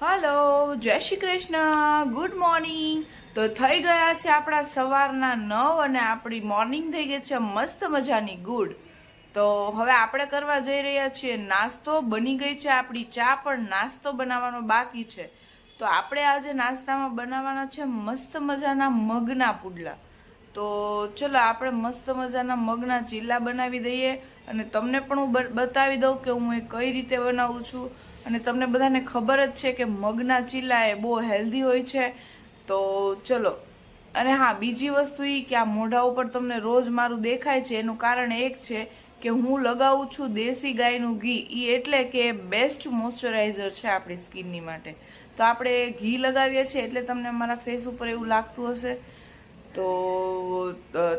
Hello, જય Shri Krishna. Good morning તો થઈ ગયા છે આપણા સવારના નવ અને આપણી મોર્નિંગ થઈ ગઈ છે મસ્ત મજાની ગુડ. તો હવે આપણે કરવા જઈ રહ્યા છીએ નાસ્તો. બની ગઈ છે આપણી ચા, પણ નાસ્તો બનાવવાનો બાકી છે. તો આપણે આજે નાસ્તામાં બનાવવાના છે મસ્ત મજાના મગના પુડલા. તો ચલો આપણે મસ્ત મજાના મગના ચીલા બનાવી દઈએ અને તમને પણ હું બતાવી દઉં કે હું એ કઈ રીતે બનાવું છું. અને તમને બધાને ખબર જ છે કે મગના ચીલા એ બહુ હેલ્ધી હોય છે. તો ચલો. અને હા, બીજી વસ્તુ એ કે આ મોઢા ઉપર તમને રોજ મારું દેખાય છે, એનું કારણ એક છે કે હું લગાવું છું દેશી ગાયનું ઘી. એ એટલે કે બેસ્ટ મોઇશ્ચરાઇઝર છે આપણી સ્કિનની માટે. તો આપણે ઘી લગાવીએ છીએ એટલે તમને મારા ફેસ ઉપર એવું લાગતું હશે. તો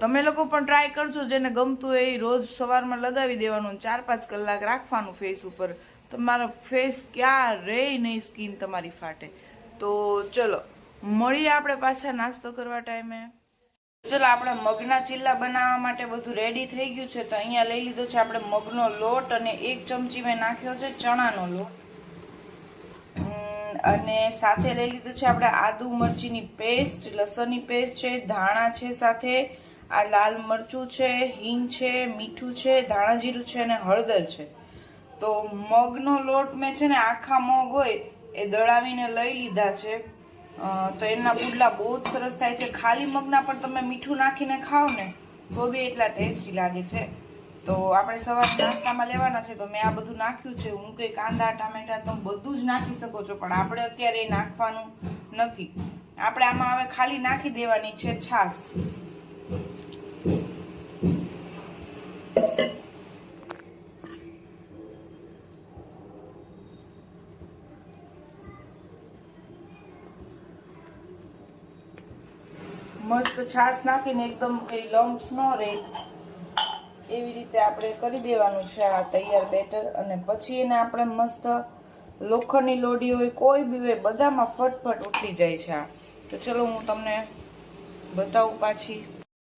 તમે લોકો પણ ટ્રાય કરજો, જેને ગમતું હોય એ રોજ સવારમાં લગાવી દેવાનું ચાર પાંચ કલાક રાખવાનું ફેસ ઉપર. તમારો ફેસ ક્યાં રહે નહીં સ્કિન તમારી ફાટે. તો ચલો, મળીએ આપણે પાછા નાસ્તો કરવા ટાઈમે. ચલો, આપણે મગના ચીલા બનાવવા માટે બધું રેડી થઈ ગયું છે. તો અહીંયા લઈ લીધો છે આપણે મગનો લોટ અને એક ચમચી મેં નાખ્યો છે ચણાનો લોટ. અને સાથે લઈ લીધું છે આપણે આદુ મરચીની પેસ્ટ લસણની પેસ્ટ છે, ધાણા છે સાથે, આ લાલ મરચું છે, હિંગ છે, મીઠું છે, ધાણા જીરું છે અને હળદર છે. તો મગનો લોટ મેં છે ને આખા મગ હોય એ દળાવીને લઈ લીધા છે. તો એના પુડલા બહુ જ સરસ થાય છે. ખાલી મગના પણ તમે મીઠું નાખીને ખાઓ ને તો બી એટલા ટેસ્ટી લાગે છે. તો આપણે સવાર નાસ્તામાં લેવાના છે તો મેં આ બધું નાખ્યું છે. હું કંઈ કાંદા, ટામેટા તમે બધું જ નાખી શકો છો, પણ આપણે અત્યારે એ નાખવાનું નથી. આપણે આમાં હવે ખાલી નાખી દેવાની છે છાશ મસ્ત છાશ નાખીને એકદમ કઈ લમ્પ્સ ન રહે. એવી રીતે આપણે કરી દેવાનું છે આ તૈયાર બેટર. અને પછી એને આપણે મસ્ત લોખંડની લોડી હોય, કોઈ બી હોય, બધામાં ફટફટ ઉઠી જાય છે આ. તો ચલો હું તમને બતાવું પાછી.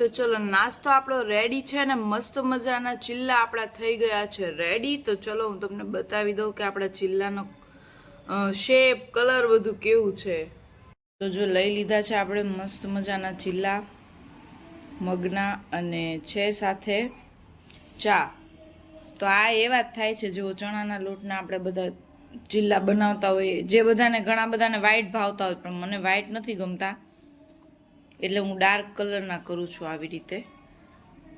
તો ચલો, નાસ્તો આપણો રેડી છે ને મસ્ત મજાના ચિલ્લા આપણા થઈ ગયા છે રેડી તો ચલો હું તમને બતાવી દઉં કે આપણા ચિલ્લાનો શેપ કલર બધું કેવું છે. તો જો લઈ લીધા છે આપણે મસ્ત મજાના ચીલા, મગના અને છે સાથે ચા. તો આ એવા વાત થાય છે, જેવો ચણાના લોટના આપણે બધા ચીલા બનાવતા હોઈએ, જે બધાને ઘણા બધાને વ્હાઈટ ભાવતા હોય, પણ મને વ્હાઈટ નથી ગમતા. એટલે હું ડાર્ક કલરના કરું છું આવી રીતે.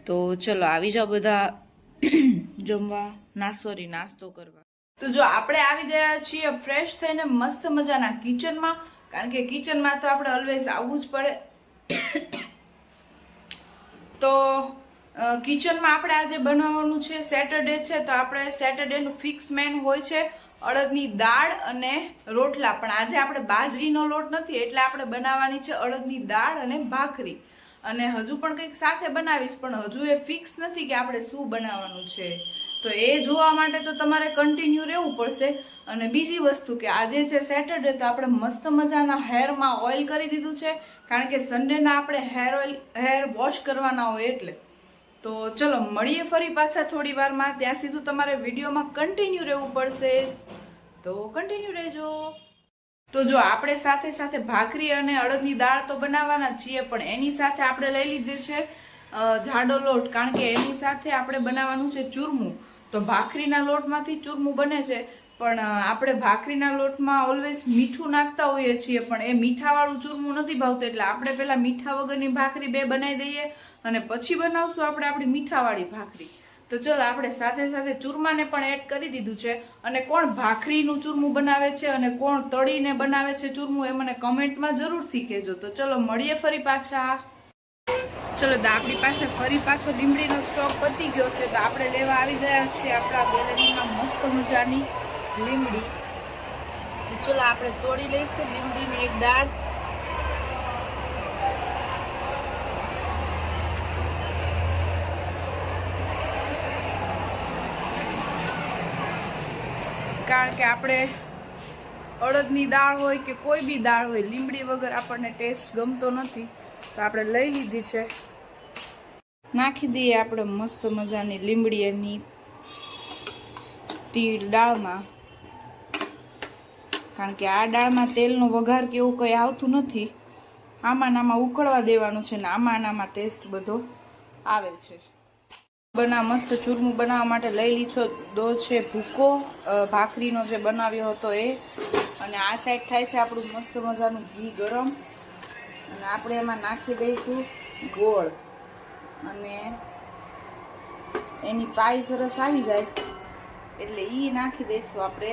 તો ચલો, આવી જાઓ બધા જમવા. ના સોરી નાસ્તો કરવા. તો જો આપણે આવી ગયા છીએ ફ્રેશ થઈને મસ્ત મજાના કિચનમાં કારણ કે કિચનમાં તો આપણે ઓલવેઝ આવવું જ પડે. તો કિચનમાં આપણે આજે બનાવવાનું છે સેટરડે છે, તો આપણે સેટરડેનું ફિક્સ મેન હોય છે અડદની દાળ અને રોટલા. પણ આજે આપણે બાજરીનો લોટ નથી, એટલે આપણે બનાવવાની છે અડદની દાળ અને ભાખરી. અને હજુ પણ કંઈક સાથે બનાવીશ, પણ હજુ એ ફિક્સ નથી કે આપણે શું બનાવવાનું છે. તો એ જોવા માટે તો તમારે કન્ટિન્યુ રહેવું પડશે. અને બીજી વસ્તુ કે આજે છે સેટરડે તો આપણે મસ્ત મજાના હેરમાં ઓઇલ કરી દીધું છે. કારણ કે સન્ડેના આપણે હેર ઓઇલ હેર વોશ કરવાના હોય એટલે. તો ચલો, મળીએ ફરી પાછા થોડી વારમાં. ત્યાં સીધું તમારે વિડીયોમાં કન્ટિન્યુ રહેવું પડશે. તો કન્ટિન્યુ રહેજો. તો જો આપણે સાથે સાથે ભાખરી અને અડદની દાળ તો બનાવવાના છીએ, પણ એની સાથે આપણે લઈ લીધી છે જાડો લોટ. કારણ કે એની સાથે આપણે બનાવવાનું છે ચૂરમું. તો ભાખરીના લોટમાંથી ચૂરમું બને છે, પણ આપણે ભાખરીના લોટમાં ઓલવેઝ મીઠું નાખતા હોઈએ છીએ, પણ એ મીઠાવાળું ચૂરમું નથી ભાવતું. એટલે આપણે પહેલાં મીઠા વગરની ભાખરી બે બનાવી દઈએ અને પછી બનાવશું આપણે આપણી મીઠાવાળી ભાખરી. તો ચલો આપણે સાથે સાથે ચૂરમાને પણ એડ કરી દીધું છે. અને કોણ ભાખરીનું ચૂરમું બનાવે છે અને કોણ તળીને બનાવે છે ચૂરમું એ મને કમેન્ટમાં જરૂરથી કહેજો. તો ચલો મળીએ ફરી પાછા. ચલો તો આપણી પાસે ફરી પાછો લીમડીનો સ્ટોક પતી ગયો છે. તો આપણે લેવા આવી ગયા છીએ આપણા ગેલેરીમાં મસ્ત મજાની લીમડી તો ચલો આપણે તોડી લઈશું લીમડીની એક દાળ. કારણ કે આપણે અડદની દાળ હોય કે કોઈ બી દાળ હોય લીમડી વગર આપણને ટેસ્ટ ગમતો નથી, તો આપણે લઈ લીધી છે. નાખી દઈએ આપણે મસ્ત મજાની લીમડી એની તીળ દાળમાં. કારણ કે આ દાળમાં તેલનો વઘાર કે એવું કંઈ આવતું નથી. આમાં ઉકળવા દેવાનું છે ને આમાં ને આમાં ટેસ્ટ બધો આવે છે. બના, મસ્ત ચૂરમું બનાવવા માટે લઈ લીધો. દો છે ભૂકો. ભાખરીનો જે બનાવ્યો હતો એ. અને આ સાઈડ થાય છે આપણું મસ્ત મજાનું ઘી ગરમ. અને આપણે એમાં નાખી દઈશું ગોળ. અને એની પાઈ સરસ આવી જાય. એટલે એ નાખી દઈશું આપણે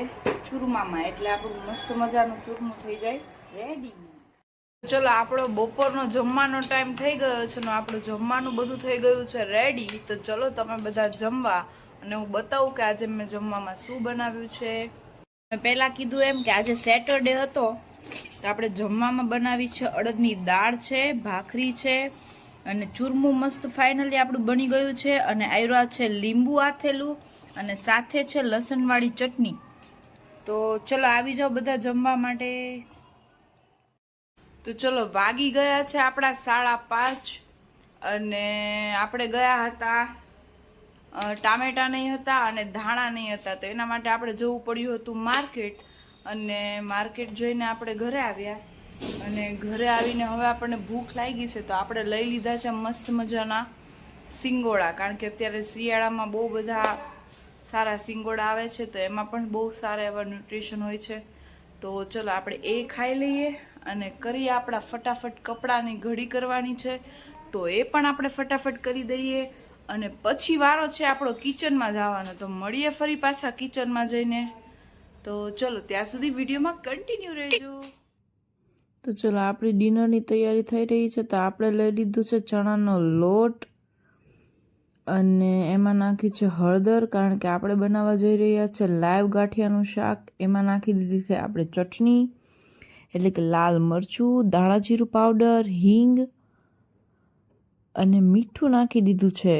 ચૂરમામાં. એટલે આપણું મસ્ત મજાનું ચૂરમું થઈ જાય. રેડી ચલો, આપણો બપોરનો જમવાનો ટાઈમ થઈ ગયો છે ને આપણું જમવાનું બધું થઈ ગયું છે રેડી તો ચલો તમે બધા જમવા. અને હું બતાવું કે આજે મેં જમવામાં શું બનાવ્યું છે. મેં પહેલાં કીધું એમ કે આજે સેટરડે હતો, તો આપણે જમવામાં બનાવી છે અડદની દાળ છે, ભાખરી છે, અને ચૂરમું મસ્ત ફાઇનલી આપણું બની ગયું છે, અને આવ્યા છે લીંબુ આથેલું, અને સાથે છે લસણવાળી ચટણી. તો ચલો, આવી જાઓ બધા જમવા માટે. તો ચલો, વાગી ગયા છે આપણા સાડા પાંચ અને આપણે ગયા હતા ટામેટા નહીં હતા અને ધાણા નહીં હતા. તો એના માટે આપણે જવું પડ્યું હતું માર્કેટ અને માર્કેટ જઈને આપણે ઘરે આવ્યા અને ઘરે આવીને હવે આપણને ભૂખ લાગી છે તો આપણે લઈ લીધા છે મસ્ત મજાના સિંગોડા. કારણ કે અત્યારે શિયાળામાં બહુ બધા સારા સિંગોડા આવે છે તો એમાં પણ બહુ સારા એવા ન્યુટ્રિશન હોય છે. તો ચલો, આપણે એ ખાઈ લઈએ. અને કરીએ આપણા ફટાફટ કપડાની ઘડી કરવાની છે, તો એ પણ આપણે ફટાફટ કરી દઈએ. અને પછી વારો છે આપણો કિચનમાં જવાનો, તો મળીએ ફરી પાછા કિચનમાં જઈને. તો ચલો, ત્યાં સુધી વિડીયોમાં કન્ટિન્યુ રહેજો. તો ચલો, આપણી ડિનરની તૈયારી થઈ રહી છે, તો આપણે લઈ લીધું છે ચણાનો લોટ અને એમાં નાખી છે હળદર, કારણ કે આપણે બનાવવા જઈ રહ્યા છે લાઈવ ગાંઠિયાનું શાક. એમાં નાખી દીધી છે આપણે ચટણી. એટલે કે લાલ મરચું, દાણાજીરું પાવડર હિંગ અને મીઠું નાખી દીધું છે.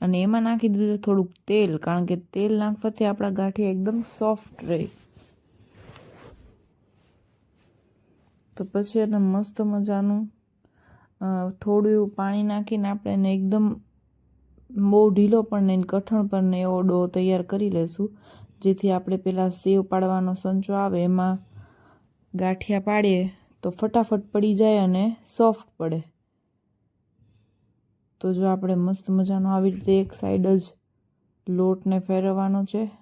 અને એમાં નાખી દીધું છે થોડુંક તેલ, કારણ કે તેલ નાખવાથી આપણા ગાંઠિયા એકદમ સોફ્ટ રહે. તો પછી એને મસ્ત મજાનું થોડું પાણી નાખીને આપણે એને એકદમ બહુ ઢીલો પણ નહીં કઠણ પણ નહીં, એવો ડો તૈયાર કરી લેશું. જેથી આપણે પેલા સેવ પાડવાનો સંચો આવે, એમાં ગાંઠિયા પાડીએ તો ફટાફટ પડી જાય અને સોફ્ટ પડે. તો જો આપણે મસ્ત મજાનો આવી રીતે એક સાઈડ જ લોટને ફેરવવાનો છે.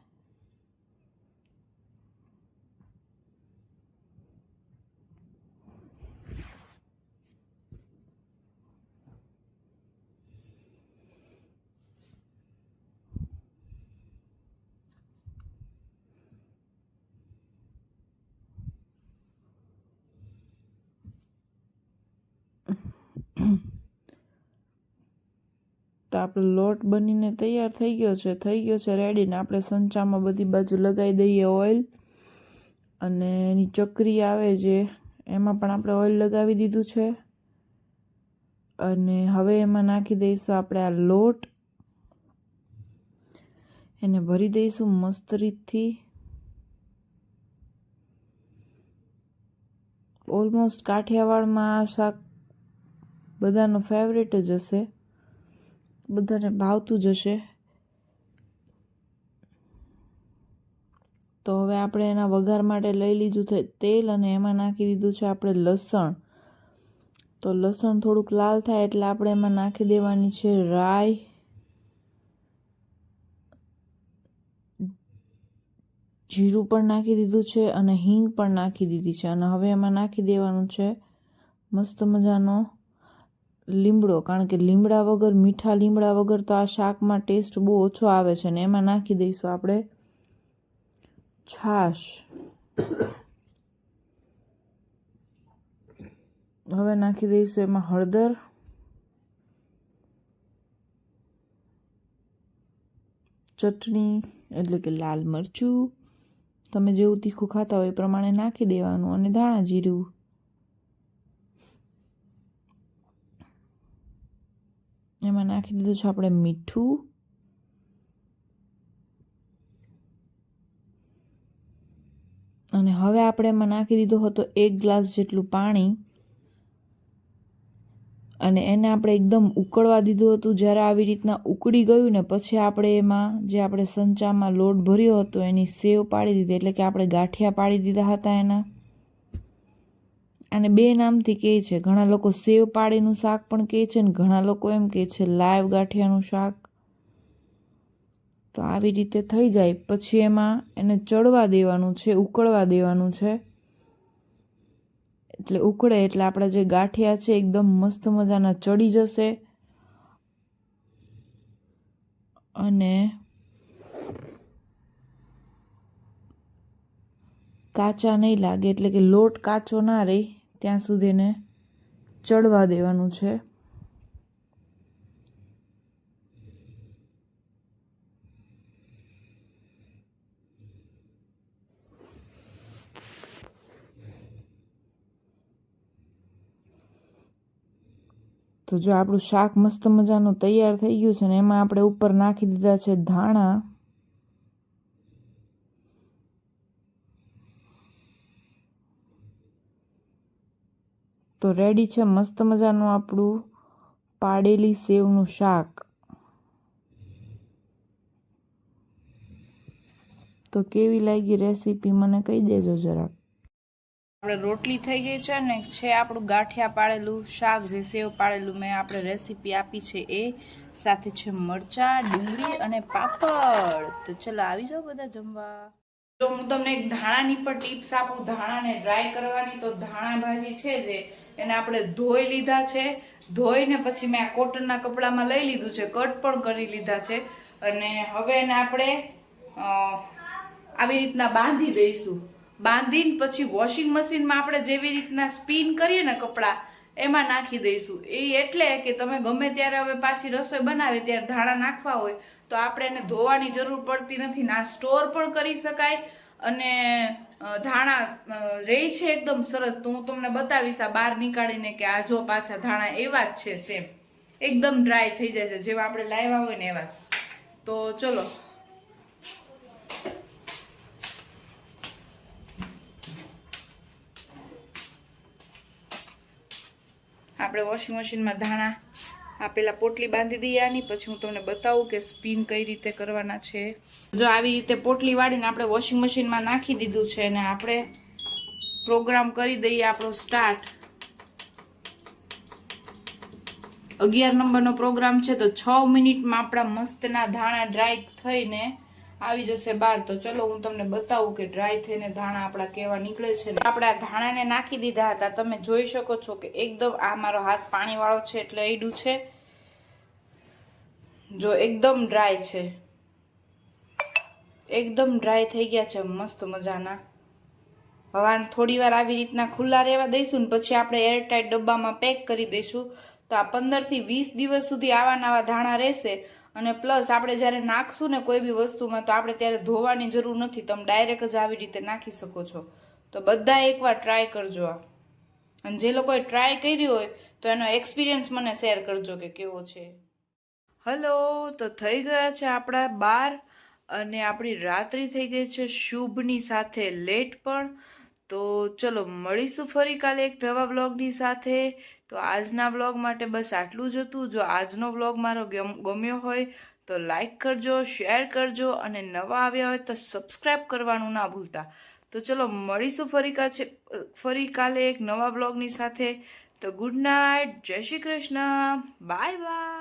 તો આપણો લોટ બનીને તૈયાર થઈ ગયો છે. થઈ ગયો છે રેડીને આપણે સંચામાં બધી બાજુ લગાવી દઈએ ઓઇલ. અને એની ચકરી આવે જે એમાં પણ આપણે ઓઇલ લગાવી દીધું છે. અને હવે એમાં નાખી દઈશું આપણે આ લોટ. એને ભરી દઈશું મસ્ત રીતથી. ઓલમોસ્ટ કાઠિયાવાડમાં આ શાક બધાનો ફેવરેટ જ હશે. બધાને ભાવતું જ હશે. તો હવે આપણે એના વઘાર માટે લઈ લીધું છે તેલ અને એમાં નાખી દીધું છે આપણે લસણ. તો લસણ થોડુંક લાલ થાય એટલે આપણે એમાં નાખી દેવાની છે રાઈ. જીરું પણ નાખી દીધું છે અને હિંગ પણ નાખી દીધી છે અને હવે એમાં નાખી દેવાનું છે મસ્ત મજાનો લીમડો, કારણ કે લીમડા વગર, મીઠા લીમડા વગર તો આ શાકમાં ટેસ્ટ બહુ ઓછો આવે છે ને, એમાં નાખી દઈશું આપણે છાશ. હવે નાખી દઈશું એમાં હળદર. ચટણી, એટલે કે લાલ મરચું. તમે જેવું તીખું ખાતા હોય એ પ્રમાણે નાખી દેવાનું અને ધાણા જીરું. એમાં નાખી દીધું છે આપણે મીઠું. અને હવે આપણે એમાં નાખી દીધો હતો એક ગ્લાસ જેટલું પાણી. અને એને આપણે એકદમ ઉકળવા દીધું હતું. જ્યારે આવી રીતના ઉકળી ગયું ને પછી આપણે એમાં જે આપણે સંચામાં લોટ ભર્યો હતો એની સેવ પાડી દીધી. એટલે કે આપણે ગાંઠિયા પાડી દીધા હતા એના. અને બે નામથી કહે છે. ઘણા લોકો સેવ પાડીનું શાક પણ કહે છે ને ઘણા લોકો એમ કહે છે, લાઈવ ગાંઠિયાનું શાક. તો આવી રીતે થઈ જાય. પછી એમાં એને ચડવા દેવાનું છે, ઉકળવા દેવાનું છે. એટલે ઉકળે એટલે આપણા જે ગાંઠિયા છે એકદમ મસ્ત મજાના ચડી જશે. અને કાચા નહીં લાગે, એટલે કે લોટ કાચો ના રહે. ત્યાં સુધી એને ચડવા દેવાનું છે. તો જો આપણું શાક મસ્ત મજાનું તૈયાર થઈ ગયું છે ને, એમાં આપણે ઉપર નાખી દીધા છે ધાણા. રેડી છે, મસ્ત મજાનું આપણું પાડેલી સેવનું શાક. તો કેવી લાગી રેસીપી મને કહી દેજો જરાક. આપણે રોટલી થઈ ગઈ છે ને છે આપણું ગાંઠિયા પાડેલું શાક, જે સેવ પાડેલું મેં આપણે રેસીપી આપી છે એ. સાથે છે મરચા, ડુંગળી અને પાપડ. તો ચલો આવી જાઓ બધા જમવા. તો હું તમને એક ધાણાની પણ ટિપ્સ આપું. ધાણાને ડ્રાય કરવાની. તો ધાણા ભાજી છે જે એને આપણે ધોઈ લીધા છે. ધોઈને પછી મેં આ કોટનના કપડામાં લઈ લીધું છે. કટ પણ કરી લીધા છે. અને હવે એને આપણે આવી રીતના બાંધી દઈશું. બાંધીને પછી વોશિંગ મશીનમાં આપણે જેવી રીતના સ્પિન કરીએ ને કપડાં, એમાં નાખી દઈશું. એ એટલે કે તમે ગમે ત્યારે હવે પાછી રસોઈ બનાવે ત્યારે ધાણા નાખવા હોય, તો આપણે એને ધોવાની જરૂર પડતી નથી. ના, સ્ટોર પણ કરી શકાય અને ધાણા રહી છે એકદમ સરસ. તો હું તમને બતાવીશ આ બહાર નીકાળીને કે આ જો પાછા ધાણા એવા જ છે સેમ એકદમ ડ્રાય થઈ જાય છે. જેવા આપણે લાવ્યા હોય ને એવા તો ચલો. આપણે વોશિંગ મશીનમાં ધાણા આ પેલા પોટલી બાંધી દઈએ આની, પછી હું તમને બતાવું કે સ્પિન કઈ રીતે કરવાના છે. જો આવી રીતે પોટલી વાળીને આપણે વોશિંગ મશીનમાં નાખી દીધું છે અને આપણે પ્રોગ્રામ કરી દઈએ આપણો સ્ટાર્ટ અગિયાર નંબરનો પ્રોગ્રામ છે તો છ મિનિટમાં આપણા મસ્તના ધાણા ડ્રાય થઈને આવી જશે બહાર. તો ચલો હું તમને બતાવું કે ડ્રાય થઈને ધાણા આપણા કેવા નીકળે છે ને. ધાણાને નાખી દીધા હતા. તમે જોઈ શકો છો કે એકદમ આ મારો હાથ પાણીવાળો છે એટલે એડું છે. જો એકદમ ડ્રાય છે. એકદમ ડ્રાય થઈ ગયા છે. મસ્ત મજાના. હવે થોડી વાર આવી રીતના ખુલ્લા રહેવા દઈશું ને પછી આપણે એરટાઈટ ડબ્બામાં પેક કરી દઈશું. તો આ પંદરથી વીસ દિવસ સુધી આવા નવા ધાણા રહેશે. અને પ્લસ આપણે જ્યારે નાખશું ને કોઈ બી વસ્તુમાં, તો આપણે ત્યારે ધોવાની જરૂર નથી. તમે ડાયરેક્ટ જ આવી રીતે નાખી શકો છો. તો બધા એકવાર ટ્રાય કરજો આ. અને જે લોકોએ ટ્રાય કરી હોય, તો એનો એક્સપિરિયન્સ મને શેર કરજો કે કેવો છે. હલો તો થઈ ગયા છે આપણા બાર. અને આપણી રાત્રિ થઈ ગઈ છે શુભની સાથે લેટ પણ. તો ચલો, મળીશું ફરી કાલે એક નવા બ્લોગની સાથે. તો આજના બ્લોગ માટે બસ આટલું જ હતું. જો આજનો બ્લોગ મારો ગમ- ગમ્યો હોય તો લાઈક કરજો, શેર કરજો અને નવા આવ્યા હોય તો સબસ્ક્રાઈબ કરવાનું ના ભૂલતા. તો ચલો, મળીશું ફરી કાછે, ફરી કાલે એક નવા બ્લોગની સાથે. તો ગુડ નાઇટ, જય શ્રી કૃષ્ણ. Bye bye